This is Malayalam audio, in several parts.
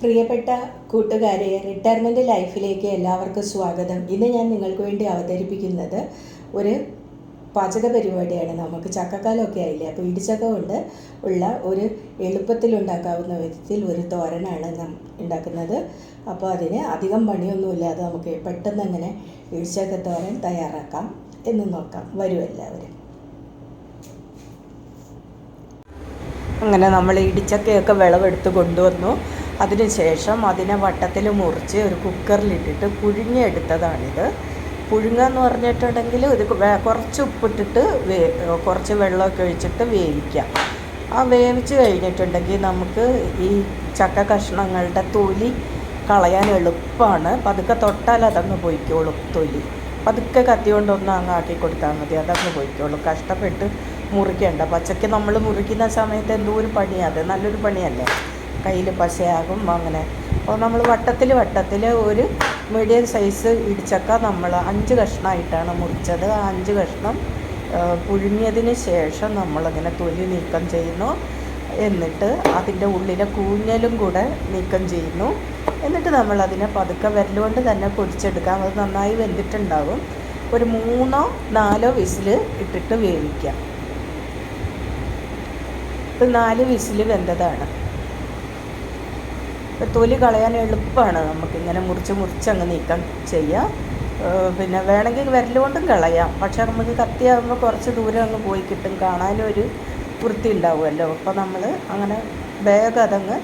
പ്രിയപ്പെട്ട കൂട്ടുകാരെ റിട്ടയർമെന്റ് ലൈഫിലേക്ക് എല്ലാവർക്കും സ്വാഗതം. ഇന്ന് ഞാൻ നിങ്ങൾക്ക് വേണ്ടി അവതരിപ്പിക്കുന്നത് ഒരു പാചക പരിപാടിയാണ്. നമുക്ക് ചക്കക്കാലമൊക്കെ ആയില്ലേ? അപ്പോൾ ഇടിച്ചക്ക കൊണ്ട് ഉള്ള ഒരു എളുപ്പത്തിൽ ഉണ്ടാക്കാവുന്ന വിധത്തിൽ ഒരു തോരനാണ് ഉണ്ടാക്കുന്നത്. അപ്പോൾ അതിന് അധികം പണിയൊന്നുമില്ലാതെ നമുക്ക് പെട്ടെന്ന് അങ്ങനെ ഇടിച്ചക്ക തോരൻ തയ്യാറാക്കാം എന്ന് നോക്കാം. വരും എല്ലാവരും. അങ്ങനെ നമ്മൾ ഇടിച്ചക്കയൊക്കെ വിളവെടുത്ത് കൊണ്ടുവന്നു. അതിനുശേഷം അതിനെ വട്ടത്തിൽ മുറിച്ച് ഒരു കുക്കറിലിട്ടിട്ട് പുഴുങ്ങിയെടുത്തതാണിത്. പുഴുങ്ങ എന്ന് പറഞ്ഞിട്ടുണ്ടെങ്കിൽ ഇത് കുറച്ച് ഉപ്പിട്ടിട്ട് വേ കുറച്ച് വെള്ളമൊക്കെ ഒഴിച്ചിട്ട് വേവിക്കാം ആ വേവിച്ച് കഴിഞ്ഞിട്ടുണ്ടെങ്കിൽ നമുക്ക് ഈ ചക്ക കഷ്ണങ്ങളുടെ തൊലി കളയാൻ എളുപ്പമാണ്. പതുക്കെ തൊട്ടാൽ അതങ്ങ് പോയിക്കോളും തൊലി. പതുക്കെ കത്തി കൊണ്ടൊന്ന് അങ്ങ് ആക്കി കൊടുത്താൽ മതി അതങ്ങ് പോയിക്കോളും. കഷ്ടപ്പെട്ട് മുറിക്കേണ്ട. പച്ചയ്ക്ക് നമ്മൾ മുറിക്കുന്ന സമയത്ത് എന്തോ ഒരു പണിയാണ് അത് നല്ലൊരു പണിയല്ലേ? കയ്യിൽ പശയാകും അങ്ങനെ. അപ്പോൾ നമ്മൾ വട്ടത്തിൽ വട്ടത്തിൽ ഒരു മീഡിയം സൈസ് ഇടിച്ചക്ക നമ്മൾ അഞ്ച് കഷ്ണമായിട്ടാണ് മുറിച്ചത്. ആ അഞ്ച് കഷ്ണം പുഴുങ്ങിയതിന് ശേഷം നമ്മളിങ്ങനെ തൊലി നീക്കം ചെയ്യുന്നു. എന്നിട്ട് അതിന്റെ ഉള്ളിലെ കൂഞ്ഞലും കൂടെ നീക്കം ചെയ്യുന്നു. എന്നിട്ട് നമ്മൾ അതിനെ പതുക്കെ വിരലുകൊണ്ട് തന്നെ പൊടിച്ചെടുക്കാം. അത് നന്നായി വെന്തിട്ടുണ്ടാകും. ഒരു മൂന്നോ നാലോ വിസിൽ ഇട്ടിട്ട് വേവിക്കാം. ഇത് നാല് വിസിൽ വെന്തതാണ്. തൊലി കളയാൻ എളുപ്പമാണ് നമുക്കിങ്ങനെ മുറിച്ച് മുറിച്ച് അങ്ങ് നീക്കം ചെയ്യാം. പിന്നെ വേണമെങ്കിൽ വിരലുകൊണ്ടും കളയാം. പക്ഷേ നമുക്ക് കത്തിയാകുമ്പോൾ കുറച്ച് ദൂരം അങ്ങ് പോയി കിട്ടും. ഒരു വൃത്തി ഉണ്ടാവുമല്ലോ. അപ്പോൾ നമ്മൾ അങ്ങനെ വേഗം അതങ്ങ്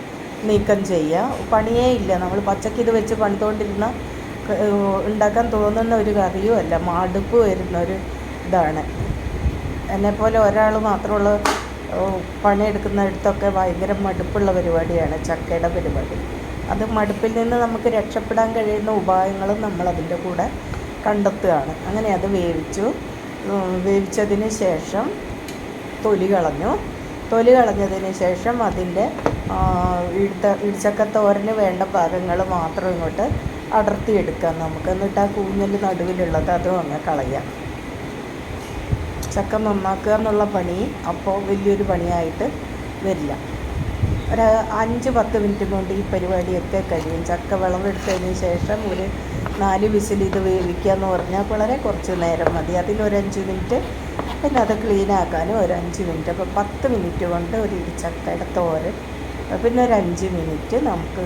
നീക്കം ചെയ്യുക പണിയേ ഇല്ല. നമ്മൾ പച്ചക്ക് ഇത് വെച്ച് പണിതുകൊണ്ടിരുന്ന ഉണ്ടാക്കാൻ തോന്നുന്ന ഒരു കറിയും അല്ല. മടുപ്പ് വരുന്ന ഒരു ഇതാണ്. എന്നെപ്പോലെ ഒരാൾ മാത്രമുള്ള പണിയെടുക്കുന്നിടത്തൊക്കെ ഭയങ്കര മടുപ്പുള്ള പരിപാടിയാണ് ചക്കയുടെ പരിപാടി. അത് മടുപ്പിൽ നിന്ന് നമുക്ക് രക്ഷപ്പെടാൻ കഴിയുന്ന ഉപായങ്ങളും നമ്മൾ അതിന്റെ കൂടെ കണ്ടെത്തുകയാണ്. അങ്ങനെ അത് വേവിച്ചു. വേവിച്ചതിന് ശേഷം തൊലി കളഞ്ഞു. തൊലി കളഞ്ഞതിന് ശേഷം അതിന്റെ ഇടുത്ത ഇടിച്ചക്ക തോരന് വേണ്ട ഭാഗങ്ങൾ മാത്രം ഇങ്ങോട്ട് അടർത്തിയെടുക്കാം നമുക്ക്. എന്നിട്ട് ആ കൂഞ്ഞൽ നടുവിലുള്ളത് അതും അങ്ങ് കളയാം. ചക്ക നന്നാക്കുക എന്നുള്ള പണി അപ്പോൾ വലിയൊരു പണിയായിട്ട് വരില്ല. ഒരു അഞ്ച് പത്ത് മിനിറ്റ് കൊണ്ട് ഈ പരിപാടിയൊക്കെ കഴിയും. ചക്ക വിളവെടുത്തതിന് ശേഷം ഒരു നാല് വിസിൽ ഇത് വേവിക്കുക എന്ന് പറഞ്ഞാൽ വളരെ കുറച്ച് നേരം മതി. അതിനൊരു അഞ്ച് മിനിറ്റ് പിന്നെ അത് ക്ലീൻ ആക്കാനും ഒരു അഞ്ച് മിനിറ്റ്. അപ്പോൾ പത്ത് മിനിറ്റ് കൊണ്ട് ഒരു ചക്കയുടെ തോരൻ. പിന്നെ ഒരു അഞ്ച് മിനിറ്റ് നമുക്ക്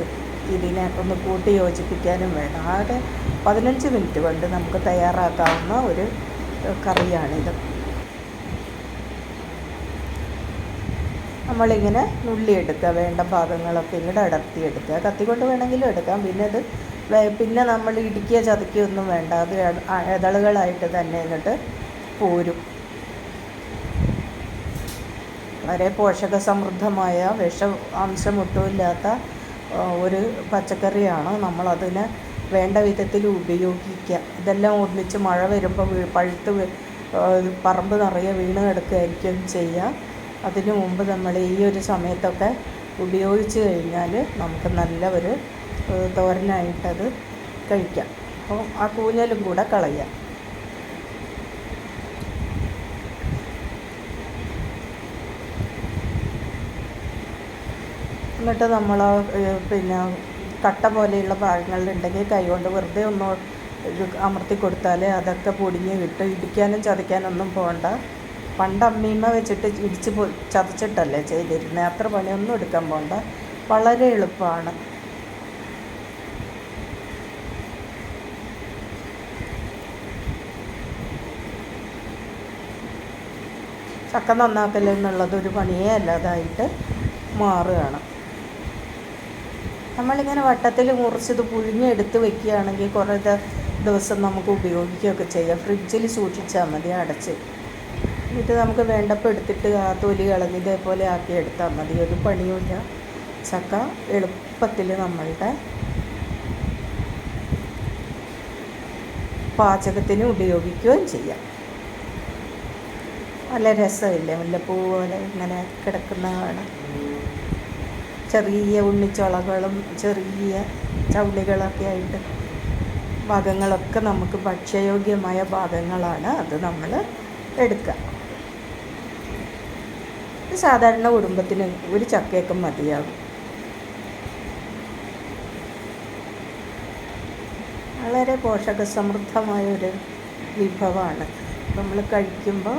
ഇതിനെ ഒന്ന് കൂട്ടി യോജിപ്പിക്കാനും വേണം. ആകെ പതിനഞ്ച് മിനിറ്റ് കൊണ്ട് നമുക്ക് തയ്യാറാക്കാവുന്ന ഒരു കറിയാണിത് നമ്മളിങ്ങനെ നുള്ളിയെടുക്കുക വേണ്ട ഭാഗങ്ങളൊക്കെ ഇങ്ങോട്ട് അടർത്തിയെടുക്കുക. കത്തി കൊണ്ട് വേണമെങ്കിലും എടുക്കാം. പിന്നെ അത് പിന്നെ നമ്മൾ ഇടിക്കുക ചതുക്കിയൊന്നും ഒന്നും വേണ്ട. അത് ഇതളുകളായിട്ട് തന്നെ എന്നിട്ട് പോരും. വളരെ പോഷക സമൃദ്ധമായ വിഷ അംശമൊട്ടുമില്ലാത്ത ഒരു പച്ചക്കറിയാണ് നമ്മളതിന് വേണ്ട വിധത്തിൽ ഉപയോഗിക്കുക. ഇതെല്ലാം ഒന്നിച്ച് മഴ വരുമ്പോൾ പഴുത്ത് പറമ്പ് നിറയെ വീണ് കിടക്കുകയായിരിക്കും ചെയ്യുക. അതിനു മുമ്പ് നമ്മൾ ഈ ഒരു സമയത്തൊക്കെ ഉപയോഗിച്ച് കഴിഞ്ഞാൽ നമുക്ക് നല്ല ഒരു തോരനായിട്ടത് കഴിക്കാം. അപ്പോൾ ആ കൂഞ്ഞലും കൂടെ കളയാം. എന്നിട്ട് നമ്മൾ പിന്നെ കട്ട പോലെയുള്ള ഭാഗങ്ങളിലുണ്ടെങ്കിൽ കൈകൊണ്ട് വെറുതെ ഒന്ന് അമർത്തി കൊടുത്താൽ അതൊക്കെ പൊടിഞ്ഞ് കിട്ടും. ഇടിക്കാനും ചതയ്ക്കാനൊന്നും പോകണ്ട പണ്ട് അമ്മീമ്മ വെച്ചിട്ട് ഇടിച്ച് പോ ചതച്ചിട്ടല്ലേ ചെയ്തിരുന്നത് അത്ര പണിയൊന്നും എടുക്കാൻ പോകണ്ട വളരെ എളുപ്പമാണ് ചക്ക നന്നാക്കൽ എന്നുള്ളത് ഒരു പണിയേ അല്ലാതായിട്ട് മാറുകയാണ്. നമ്മളിങ്ങനെ വട്ടത്തിൽ മുറിച്ചത് പുഴുങ്ങിയെടുത്ത് വെക്കുകയാണെങ്കിൽ കുറേ ദിവസം നമുക്ക് ഉപയോഗിക്കുകയൊക്കെ ചെയ്യാം. ഫ്രിഡ്ജിൽ സൂക്ഷിച്ചാൽ മതി അടച്ച്. ഇത് നമുക്ക് വേണ്ടപ്പോൾ എടുത്തിട്ട് ആ തൊലി കളഞ്ഞ് ഇതേപോലെ ആക്കി എടുത്താൽ മതി. ഒരു പണിയുമില്ല. ചക്ക എളുപ്പത്തിൽ നമ്മളുടെ പാചകത്തിന് ഉപയോഗിക്കുകയും ചെയ്യാം. നല്ല രസമില്ലേ? മുല്ലപ്പൂ പോലെ ഇങ്ങനെ കിടക്കുന്നതാണ് ചെറിയ ഉണ്ണിച്ചുളകളും ചെറിയ ചവിളികളൊക്കെ ആയിട്ട് ഭാഗങ്ങളൊക്കെ നമുക്ക് ഭക്ഷ്യയോഗ്യമായ ഭാഗങ്ങളാണ്. അത് നമ്മൾ എടുക്കുക. സാധാരണ കുടുംബത്തിന് ഒരു ചക്കയൊക്കെ മതിയാകും വളരെ പോഷക സമൃദ്ധമായ ഒരു വിഭവമാണ്. നമ്മൾ കഴിക്കുമ്പോൾ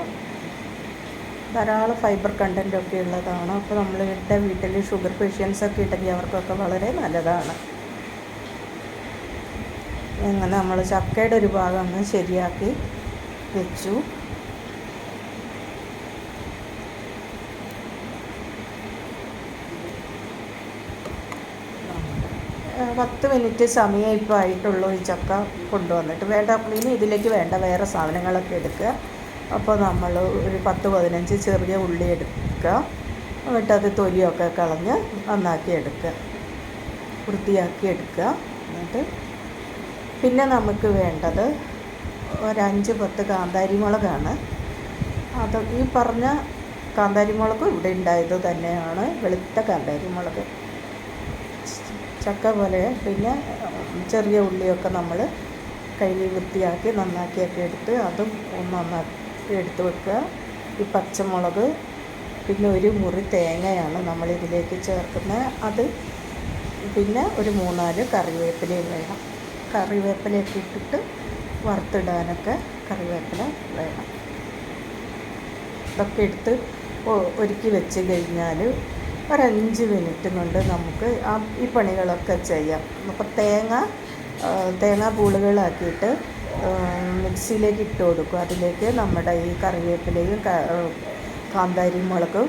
ധാരാളം ഫൈബർ കണ്ടന്റ് ഒക്കെ ഉള്ളതാണ്? അപ്പോൾ നമ്മളുടെ വീട്ടിൽ ഷുഗർ പേഷ്യൻസ് ഒക്കെ ഉണ്ടെങ്കിൽ അവർക്കൊക്കെ വളരെ നല്ലതാണ്. അങ്ങനെ നമ്മൾ ചക്കയുടെ ഒരു ഭാഗം ശരിയാക്കി വെച്ചു. പത്ത് മിനിറ്റ് സമയം ഇപ്പോൾ ആയിട്ടുള്ളൂ ഈ ചക്ക കൊണ്ടുവന്നിട്ട്. വേണ്ട ഇനി ഇതിലേക്ക് വേണ്ട വേറെ സാധനങ്ങളൊക്കെ എടുക്കുക. അപ്പോൾ നമ്മൾ ഒരു പത്ത് പതിനഞ്ച് ചെറിയ ഉള്ളി എടുക്കുക. എന്നിട്ട് അത് തൊലിയൊക്കെ കളഞ്ഞ് നന്നാക്കി എടുക്കുക. വൃത്തിയാക്കി എടുക്കുക. എന്നിട്ട് പിന്നെ നമുക്ക് വേണ്ടത് ഒരഞ്ച് പത്ത് കാന്താരി മുളകാണ്. അത് ഈ പറഞ്ഞ കാന്താരി മുളകും ഇവിടെ ഉണ്ടായത് തന്നെയാണ് വെളുത്ത കാന്താരി മുളക്. ചക്ക പോലെ പിന്നെ ചെറിയ ഉള്ളിയൊക്കെ നമ്മൾ കഴുകി വൃത്തിയാക്കി നന്നാക്കിയൊക്കെ എടുത്ത് അതും ഒന്ന് നന്നാക്കി എടുത്ത് വെക്കുക. ഈ പച്ചമുളക് പിന്നെ ഒരു മുറി തേങ്ങയാണ് നമ്മൾ ഇതിലേക്ക് ചേർക്കുന്നത്. അത് പിന്നെ ഒരു മൂന്നാൽ കറിവേപ്പിലയും വേണം. കറിവേപ്പിലയൊക്കെ ഇട്ടിട്ട് വറുത്തിടാനൊക്കെ കറിവേപ്പില വേണം. ഇതൊക്കെ എടുത്ത് ഒരുക്കി വെച്ച് കഴിഞ്ഞാൽ ഒരഞ്ച് മിനിറ്റ് കൊണ്ട് നമുക്ക് ആ ഈ പണികളൊക്കെ ചെയ്യാം. അപ്പോൾ തേങ്ങ തേങ്ങ പൂളുകളാക്കിയിട്ട് മിക്സിയിലേക്ക് ഇട്ട് കൊടുക്കും. അതിലേക്ക് നമ്മുടെ ഈ കറിവേപ്പിലയും കാന്താരി മുളകും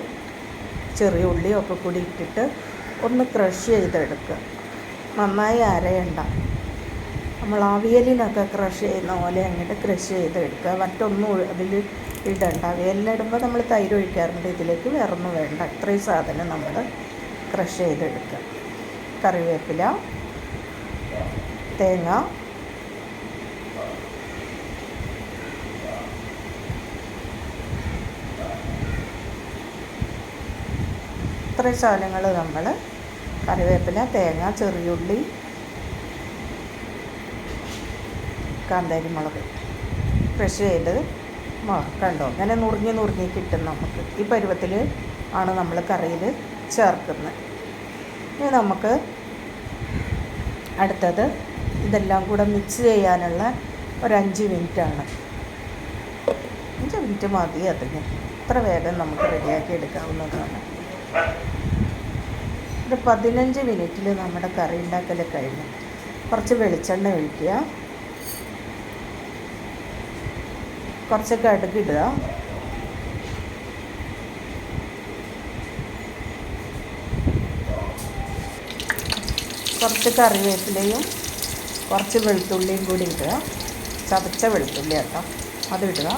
ചെറിയ ഉള്ളിയും ഒക്കെ കൂടി ഇട്ടിട്ട് ഒന്ന് ക്രഷ് ചെയ്തെടുക്കുക. നന്നായി അരയണ്ട. നമ്മൾ അവിയലിനൊക്കെ ക്രഷ് ചെയ്യുന്ന പോലെ അങ്ങോട്ട് ക്രഷ് ചെയ്തെടുക്കുക. മറ്റൊന്നും അതിൽ ഇടണ്ട. ഇടുമ്പോൾ നമ്മൾ തൈര് ഒഴിക്കാറുണ്ട്. ഇതിലേക്ക് വേറൊന്നും വേണ്ട. ഇത്രയും സാധനം നമ്മൾ ക്രഷ് ചെയ്തെടുക്കുക. കറിവേപ്പില തേങ്ങ ഇത്രയും സാധനങ്ങൾ നമ്മൾ കറിവേപ്പില തേങ്ങ ചെറിയുള്ളി കാന്താരി മുളക് ക്രഷ് ചെയ്ത് കണ്ടോ അങ്ങനെ നുറുങ്ങി നുറുങ്ങി കിട്ടും നമുക്ക്. ഈ പരുവത്തിൽ ആണ് നമ്മൾ കറിയിൽ ചേർക്കുന്നത്. ഇനി നമുക്ക് അടുത്തത് ഇതെല്ലാം കൂടെ മിക്സ് ചെയ്യാനുള്ള ഒരഞ്ച് മിനിറ്റാണ് അഞ്ച് മിനിറ്റ് മതി അതിന്. ഇത്ര വേഗം നമുക്ക് റെഡിയാക്കി എടുക്കാവുന്നതാണ്. ഒരു പതിനഞ്ച് മിനിറ്റിൽ നമ്മുടെ കറി ഉണ്ടാക്കൽ കഴിഞ്ഞു. കുറച്ച് വെളിച്ചെണ്ണ ഒഴിക്കുക. കുറച്ച് അടുക്കി ഇടുക. കുറച്ച് കറിവേപ്പിലയും കുറച്ച് വെളുത്തുള്ളിയും കൂടി ഇടുക. ചതച്ച വെളുത്തുള്ളി കേട്ടോ. ഇടുക.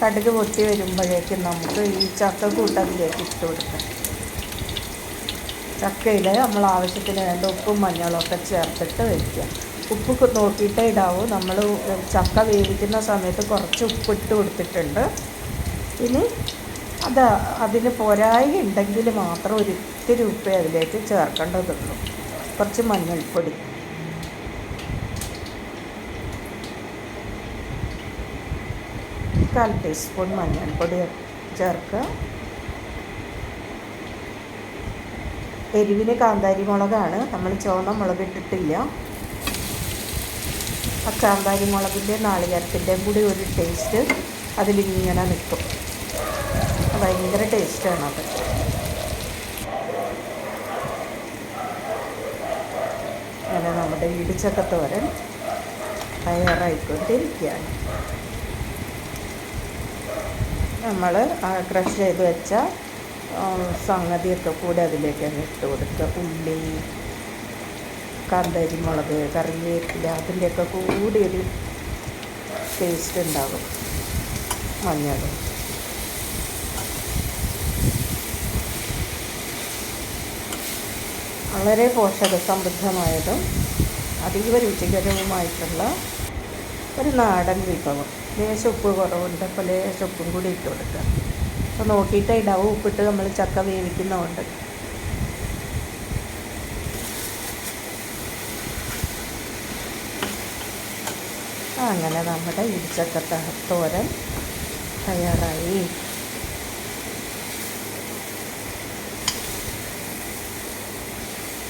കടുക് പൊട്ടി വരുമ്പോഴേക്കും നമുക്ക് ഈ ചക്ക കൂട്ടത്തിലേക്ക് ഇട്ട് കൊടുക്കാം. ചക്കയിൽ നമ്മൾ ആവശ്യത്തിന് വേണ്ട ഉപ്പും മഞ്ഞളും ഒക്കെ ചേർത്തിട്ട് വയ്ക്കുക ഉപ്പ് നോക്കിയിട്ടേ ഇടാവൂ. നമ്മൾ ചക്ക വേവിക്കുന്ന സമയത്ത് കുറച്ച് ഉപ്പ് ഇട്ട് കൊടുത്തിട്ടുണ്ട്. ഇനി അത് അതിന് പോരായി ഉണ്ടെങ്കിൽ മാത്രം ഒരു ഇത്തിരി ഉപ്പേ അതിലേക്ക് ചേർക്കേണ്ടതുള്ളൂ. കുറച്ച് മഞ്ഞൾപ്പൊടി. കാൽ ടീസ്പൂൺ മഞ്ഞൾപ്പൊടി ചേർക്കുക. എരിവിന് കാന്താരി മുളകാണ് നമ്മൾ ചുവന്ന മുളക് ഇട്ടിട്ടില്ല. ആ കാന്താരി മുളകിന്റെ നാളികരത്തിന്റെയും കൂടി ഒരു ടേസ്റ്റ് അതിലിങ്ങനെ നിൽക്കും. ഭയങ്കര ടേസ്റ്റാണത് അങ്ങനെ നമ്മുടെ ഇടിച്ചക്കത്തോരൻ തയ്യാറായിക്കൊണ്ടിരിക്കുകയാണ്. നമ്മൾ ക്രഷ് ചെയ്ത് വെച്ച സംഗതിയൊക്കെ കൂടെ അതിലേക്ക് ഇട്ട് കൊടുക്കുക. ഉള്ളി കാന്താരി മുളക് കറിവേപ്പില അതിന്റെയൊക്കെ കൂടി ഒരു ടേസ്റ്റ് ഉണ്ടാകും മഞ്ഞൾ വളരെ പോഷക പോഷകസമൃദ്ധമായതും അതീവ രുചികരവുമായിട്ടുള്ള ഒരു നാടൻ വിഭവം. ലേശം ഉപ്പ് കുറവുണ്ട് അപ്പോൾ ലേശം ഉപ്പും കൂടി ഇട്ട് കൊടുക്കുക. അപ്പോൾ നോക്കിയിട്ട് ഇടാവും ഉപ്പിട്ട് നമ്മൾ ചക്ക വേവിക്കുന്നതുകൊണ്ട്. അങ്ങനെ നമ്മുടെ ഇടിച്ചക്ക തയ്യാറായി.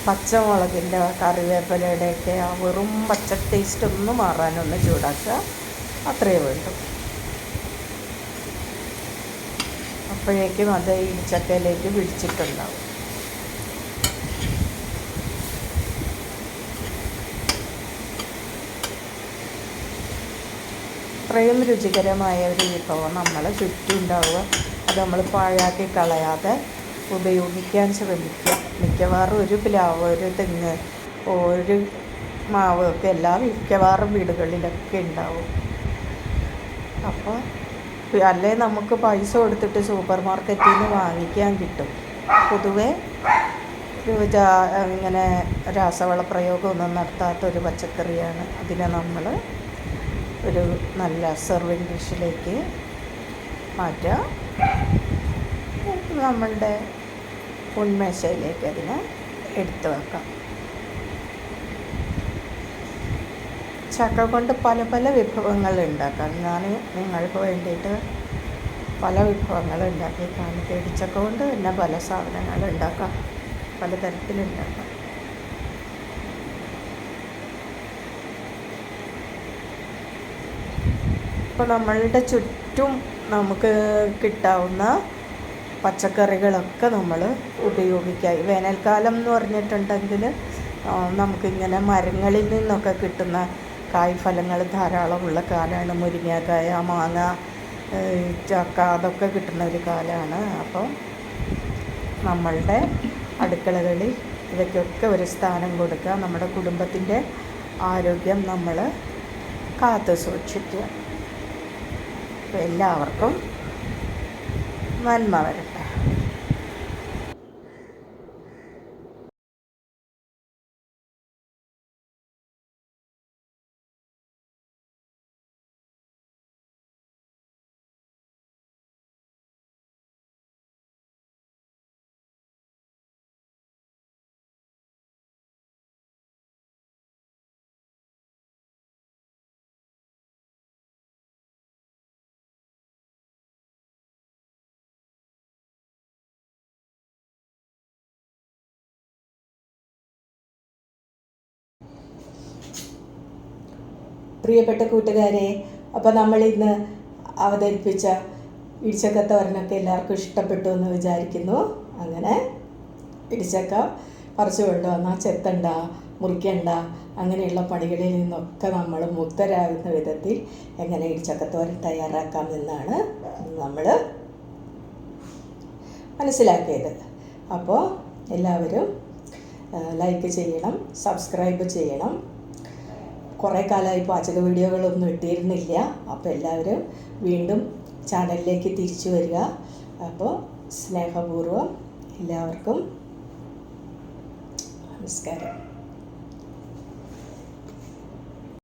പച്ചമുളകിന്റെ കറിവേപ്പിലയുടെയൊക്കെ ആ വെറും പച്ച ടേസ്റ്റ് ഒന്ന് മാറാനൊന്ന് ചൂടാക്കുക. അത്രയേ വേണ്ടൂ. അപ്പോഴേക്കും അത് ഇടിച്ചക്കയിലേക്ക് പിടിച്ചിട്ടുണ്ടാവും ഇത്രയും രുചികരമായ ഒരു വിഭവം നമ്മളെ ചുറ്റും ഉണ്ടാവുക അത് നമ്മൾ പാഴാക്കി കളയാതെ ഉപയോഗിക്കാൻ ശ്രമിക്കുക. മിക്കവാറും ഒരു പ്ലാവ് ഒരു തെങ്ങ് ഒരു മാവ് ഒക്കെ എല്ലാ മിക്കവാറും വീടുകളിലൊക്കെ ഉണ്ടാവും. അപ്പോൾ അല്ലേ നമുക്ക് പൈസ കൊടുത്തിട്ട് സൂപ്പർ മാർക്കറ്റിൽ നിന്ന് വാങ്ങിക്കാൻ കിട്ടും. പൊതുവേ ഇങ്ങനെ രാസവള പ്രയോഗമൊന്നും നടത്താത്തൊരു പച്ചക്കറിയാണ്. അതിനെ നമ്മൾ ഒരു നല്ല സെർവിങ് ഡിഷിലേക്ക് മാറ്റുക നമ്മളുടെ ഉന്മേശയിലേക്ക് അതിനെ എടുത്തു വെക്കാം. ചക്ക കൊണ്ട് പല പല വിഭവങ്ങൾ ഉണ്ടാക്കാം. ഞാൻ നിങ്ങൾക്ക് വേണ്ടിയിട്ട് പല വിഭവങ്ങൾ ഉണ്ടാക്കി കാണിക്കാം ഇടിച്ചക്ക കൊണ്ട് തന്നെ പല സാധനങ്ങൾ ഉണ്ടാക്കാം. പലതരത്തിലുണ്ടാക്കാം. ഇപ്പോൾ നമ്മളുടെ ചുറ്റും നമുക്ക് കിട്ടാവുന്ന പച്ചക്കറികളൊക്കെ നമ്മൾ ഉപയോഗിക്കുക വേനൽക്കാലം എന്ന് പറഞ്ഞിട്ടുണ്ടെങ്കിൽ നമുക്കിങ്ങനെ മരങ്ങളിൽ നിന്നൊക്കെ കിട്ടുന്ന കായ്ഫലങ്ങൾ ധാരാളമുള്ള കാലമാണ്. മുരിങ്ങക്കായ മാങ്ങ ചക്ക അതൊക്കെ കിട്ടുന്ന ഒരു കാലമാണ്. അപ്പം നമ്മളുടെ അടുക്കളകളിൽ ഇവയ്ക്കൊക്കെ ഒരു സ്ഥാനം കൊടുക്കുക. നമ്മുടെ കുടുംബത്തിന്റെ ആരോഗ്യം നമ്മൾ കാത്തു സൂക്ഷിക്കുക. എല്ലാവർക്കും നന്മ വരട്ടെ. പ്രിയപ്പെട്ട കൂട്ടുകാരെ അപ്പോൾ നമ്മൾ ഇന്ന് അവതരിപ്പിച്ച ഇടിച്ചക്കത്തോരനൊക്കെ എല്ലാവർക്കും ഇഷ്ടപ്പെട്ടു എന്ന് വിചാരിക്കുന്നു. അങ്ങനെ ഇടിച്ചക്ക പറിച്ചു കൊണ്ടുവന്നാൽ ചെത്തണ്ട മുറിക്കണ്ട അങ്ങനെയുള്ള പണികളിൽ നിന്നൊക്കെ നമ്മൾ മുക്തരാകുന്ന വിധത്തിൽ എങ്ങനെ ഇടിച്ചക്കത്തോരൻ തയ്യാറാക്കാം എന്നാണ് നമ്മൾ മനസ്സിലാക്കിയത്. അപ്പോൾ എല്ലാവരും ലൈക്ക് ചെയ്യണം സബ്സ്ക്രൈബ് ചെയ്യണം കുറേ കാലമായി പാചക വീഡിയോകളൊന്നും ഇട്ടിരുന്നില്ല. അപ്പോൾ എല്ലാവരും വീണ്ടും ചാനലിലേക്ക് തിരിച്ചു വരിക. അപ്പോൾ സ്നേഹപൂർവം എല്ലാവർക്കും നമസ്കാരം.